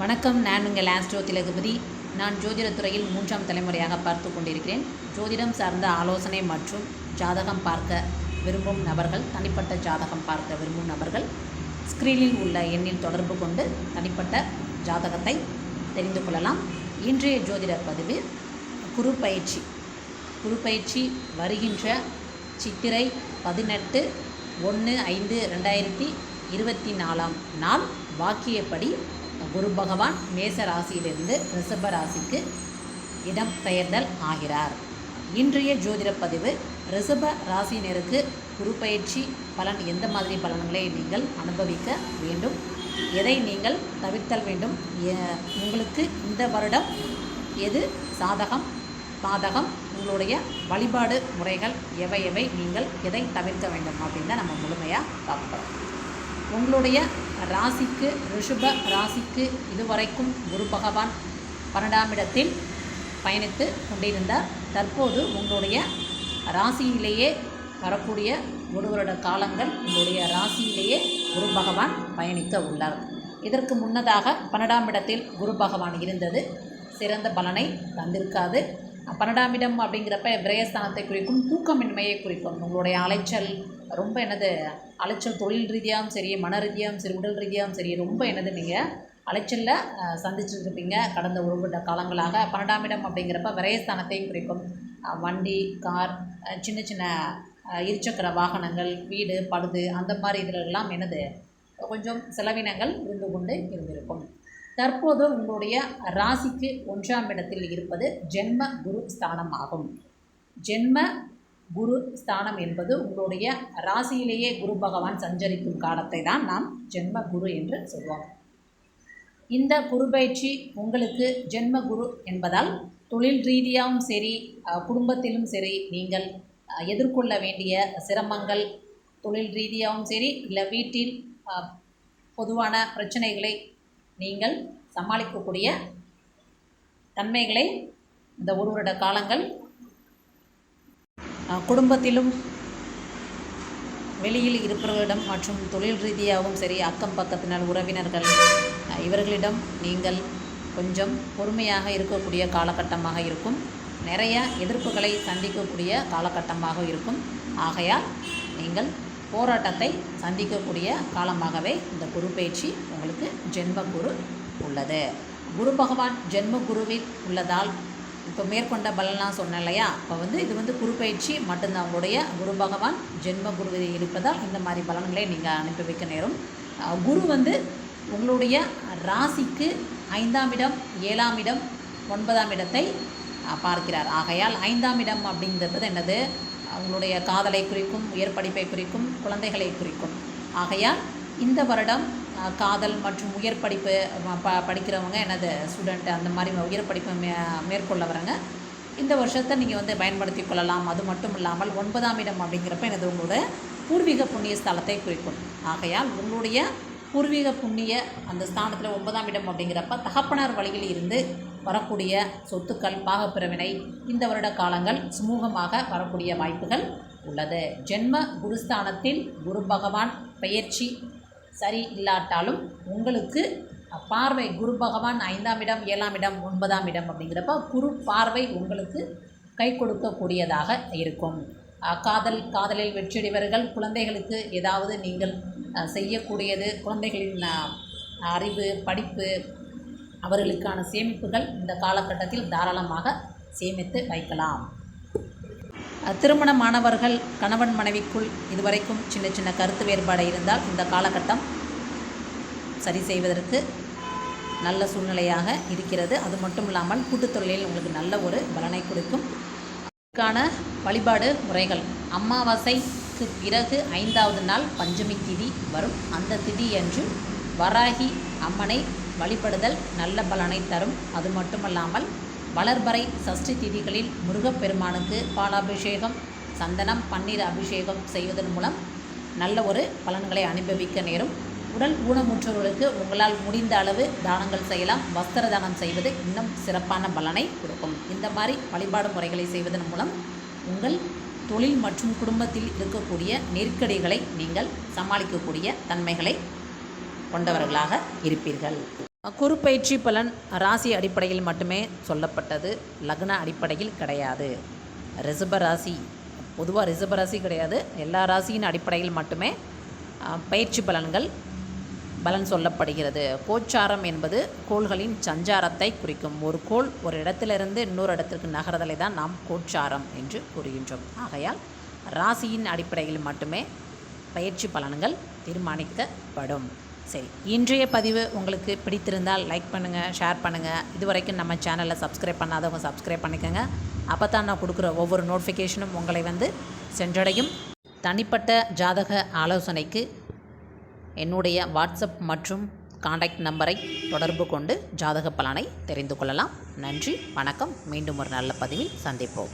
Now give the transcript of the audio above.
வணக்கம். நான் உங்கள் ஆஸ்ட்ரோ திலகுபதி நான் ஜோதிடத்துறையில் மூன்றாம் தலைமுறையாக பார்த்து கொண்டிருக்கிறேன். ஜோதிடம் சார்ந்த ஆலோசனை மற்றும் ஜாதகம் பார்க்க விரும்பும் நபர்கள் தனிப்பட்ட ஜாதகம் பார்க்க விரும்பும் நபர்கள் ஸ்க்ரீனில் உள்ள எண்ணில் தொடர்பு கொண்டு தனிப்பட்ட ஜாதகத்தை தெரிந்து கொள்ளலாம். இன்றைய ஜோதிட பதிவு குரு பயிற்சி. குரு பயிற்சி வருகின்ற சித்திரை பதினெட்டு ஒன்று ஐந்து ரெண்டாயிரத்தி இருபத்தி நாலாம் நாள் வாக்கியப்படி குரு பகவான் மேச ராசியிலிருந்து ரிஷப ராசிக்கு இடம் பெயர்தல் ஆகிறார். இன்றைய ஜோதிட பதிவு ரிஷப ராசியினருக்கு குரு பயிற்சி பலன் எந்த மாதிரி பலன்களை நீங்கள் அனுபவிக்க வேண்டும்? எதை நீங்கள் தவிர்த்தல் வேண்டும்? எ- உங்களுக்கு இந்த வருடம் எது சாதகம் பாதகம் உங்களுடைய வழிபாடு முறைகள் எவை எவை நீங்கள் எதை தவிர்க்க வேண்டும் அப்படின்னு தான் நம்ம முழுமையாக பார்க்கலாம் உங்களுடைய ராசிக்கு ரிஷப ராசிக்கு இதுவரைக்கும் குரு பகவான் பன்னெண்டாம் இடத்தில் பயணித்து கொண்டிருந்தார். தற்போது உங்களுடைய ராசியிலேயே வரக்கூடிய ஒரு வருட காலங்கள் உங்களுடைய ராசியிலேயே குரு பகவான் பயணிக்க உள்ளார். இதற்கு முன்னதாக பன்னெண்டாம் இடத்தில் குரு பகவான் இருந்தது. சிறந்த பலனை தந்திருக்காது. பன்னெண்டாம் இடம் அப்படிங்கிறப்ப விரயஸ்தானத்தை குறிக்கும் தூக்கமின்மையை குறிக்கும் உங்களுடைய அலைச்சல் ரொம்ப என்னது அலைச்சல் தொழில் ரீதியாகவும் சரி மன ரீதியாகவும் சரி உடல் ரீதியாகவும் சரி ரொம்ப என்னது நீங்கள் அலைச்சலில் சந்திச்சுருப்பீங்க கடந்த ஒரு காலங்களாக. பன்னெண்டாம் இடம் அப்படிங்கிறப்ப விரயஸ்தானத்தையும் குறிக்கும். வண்டி கார் சின்ன சின்ன இருசக்கர வாகனங்கள் வீடு படுது அந்த மாதிரி இதிலெல்லாம் என்னது கொஞ்சம் செலவினங்கள் இருந்து கொண்டு இருந்திருக்கும். தற்போது உங்களுடைய ராசிக்கு ஒன்றாம் இடத்தில் இருப்பது ஜென்ம குரு ஸ்தானம் ஆகும். ஜென்ம குரு ஸ்தானம் என்பது உங்களுடைய ராசியிலேயே குரு பகவான் சஞ்சரிக்கும் காலத்தை தான் நாம் ஜென்ம குரு என்று சொல்வோம். இந்த குரு பயிற்சி உங்களுக்கு ஜென்ம குரு என்பதால் தொழில் ரீதியாகவும் சரி குடும்பத்திலும் சரி நீங்கள் எதிர்கொள்ள வேண்டிய சிரமங்கள் தொழில் ரீதியாகவும் சரி இல்லை வீட்டில் பொதுவான பிரச்சனைகளை நீங்கள் சமாளிக்கக்கூடிய தன்மைகளை இந்த ஒரு வருட காலங்கள் குடும்பத்திலும் வெளியில் இருப்பவர்களிடம் மற்றும் தொழில் ரீதியாகவும் சரி அக்கம் பக்கத்தினர் உறவினர்கள் இவர்களிடம் நீங்கள் கொஞ்சம் பொறுமையாக இருக்கக்கூடிய காலகட்டமாக இருக்கும். நிறைய எதிர்ப்புகளை சந்திக்கக்கூடிய காலகட்டமாக இருக்கும். ஆகையால் நீங்கள் போராட்டத்தை சந்திக்கக்கூடிய காலமாகவே இந்த குரு பயிற்சி உங்களுக்கு ஜென்ம குரு உள்ளது. குரு பகவான் ஜென்ம குருவில் உள்ளதால் இப்போ மேற்கொண்ட பலன்லாம் சொன்னேன் இல்லையா? இப்போ வந்து இது வந்து குரு பயிற்சி மட்டும்தான். உங்களுடைய குரு பகவான் ஜென்ம குருவில் இருப்பதால் இந்த மாதிரி பலன்களை நீங்கள் அனுப்பி வைக்க நேரும். குரு வந்து உங்களுடைய ராசிக்கு ஐந்தாம் இடம் ஏழாம் இடம் ஒன்பதாம் இடத்தை பார்க்கிறார். ஆகையால் ஐந்தாம் இடம் அப்படிங்கிறது என்னது? உங்களுடைய காதலை குறிக்கும் உயர் படிப்பை குறிக்கும் குழந்தைகளை குறிக்கும். ஆகையால் இந்த வருடம் காதல் மற்றும் உயர் படிப்பு ப படிக்கிறவங்க எனது ஸ்டூடெண்ட் அந்த மாதிரி உயர் படிப்பு மே மேற்கொள்ள வரங்க இந்த வருஷத்தை நீங்கள் வந்து பயன்படுத்தி கொள்ளலாம். அது மட்டும் இல்லாமல் ஒன்பதாம் இடம் அப்படிங்கிறப்ப எனது உங்களோட பூர்வீக புண்ணிய ஸ்தலத்தை குறிக்கும். ஆகையால் உங்களுடைய பூர்வீக புண்ணிய அந்த ஸ்தானத்தில் ஒன்பதாம் இடம் அப்படிங்கிறப்ப தகப்பனார் வழியில் இருந்து வரக்கூடிய சொத்துக்கள் பாகப்பிரிவினை இந்த வருட காலங்கள் சுமூகமாக வரக்கூடிய வாய்ப்புகள் உள்ளது. ஜென்ம குருஸ்தானத்தில் குரு பகவான் பெயர்ச்சி சரி இல்லாட்டாலும் உங்களுக்கு பார்வை குரு பகவான் ஐந்தாம் இடம் ஏழாம் இடம் ஒன்பதாம் இடம் அப்படிங்கிறப்ப குரு பார்வை உங்களுக்கு கை கொடுக்கக்கூடியதாக இருக்கும். காதல் காதலில் வெற்றியடைவர்கள் குழந்தைகளுக்கு ஏதாவது நீங்கள் செய்யக்கூடியது குழந்தைகளின் அறிவு படிப்பு அவர்களுக்கான சேமிப்புகள் இந்த காலகட்டத்தில் தாராளமாக சேமித்து வைக்கலாம். திருமணமானவர்கள் கணவன் மனைவிக்குள் இதுவரைக்கும் சின்ன சின்ன கருத்து வேறுபாடு இருந்தால் இந்த காலகட்டம் சரி செய்வதற்கு நல்ல சூழ்நிலையாக இருக்கிறது. அது மட்டும் இல்லாமல் கூட்டுத்தொழிலில் உங்களுக்கு நல்ல ஒரு பலனை கொடுக்கும். இதற்கான வழிபாடு முறைகள். அமாவாசைக்கு பிறகு ஐந்தாவது நாள் பஞ்சமி திதி வரும். அந்த திதி அன்று வராகி அம்மனை வழிபடுதல் நல்ல பலனை தரும். அது மட்டுமல்லாமல் வளர்பறை சஷ்டி திதிகளில் முருகப்பெருமானுக்கு பாலாபிஷேகம் சந்தனம் பன்னீர் அபிஷேகம் செய்வதன் மூலம் நல்ல ஒரு பலன்களை அனுபவிக்க நேரும். உடல் ஊனமுற்றவர்களுக்கு உங்களால் முடிந்த அளவு தானங்கள் செய்யலாம். வஸ்திர தானம் செய்வது இன்னும் சிறப்பான பலனை கொடுக்கும். இந்த மாதிரி வழிபாடு முறைகளை செய்வதன் மூலம் உங்கள் தொழில் மற்றும் குடும்பத்தில் இருக்கக்கூடிய நெருக்கடிகளை நீங்கள் சமாளிக்கக்கூடிய தன்மைகளை கொண்டவர்களாக இருப்பீர்கள். குறுப்பயிற்சி பலன் ராசி அடிப்படையில் மட்டுமே சொல்லப்பட்டது. லக்ன அடிப்படையில் கிடையாது. ரிசப ராசி பொதுவாக ரிசப ராசி கிடையாது. எல்லா ராசியின் அடிப்படையில் மட்டுமே பயிற்சி பலன்கள் பலன் சொல்லப்படுகிறது. கோச்சாரம் என்பது கோள்களின் சஞ்சாரத்தை குறிக்கும். ஒரு கோள் ஒரு இடத்திலிருந்து இன்னொரு இடத்திற்கு நகர்தலை தான் நாம் கோச்சாரம் என்று கூறுகின்றோம். ஆகையால் ராசியின் அடிப்படையில் மட்டுமே பயிற்சி பலன்கள் தீர்மானிக்கப்படும். சரி இன்றைய பதிவு உங்களுக்கு பிடித்திருந்தால் லைக் பண்ணுங்கள் ஷேர் பண்ணுங்கள் இதுவரைக்கும் நம்ம சேனலை சப்ஸ்கிரைப் பண்ணாதவங்க சப்ஸ்கிரைப் பண்ணிக்கோங்க. அப்போ தான் நான் கொடுக்குற ஒவ்வொரு நோட்டிஃபிகேஷனும் உங்களை வந்து சென்றடையும். தனிப்பட்ட ஜாதக ஆலோசனைக்கு என்னுடைய வாட்ஸ்அப் மற்றும் காண்டாக்ட் நம்பரை தொடர்பு கொண்டு ஜாதக பலனை தெரிந்து கொள்ளலாம். நன்றி வணக்கம். மீண்டும் ஒரு நல்ல பதிவில் சந்திப்போம்.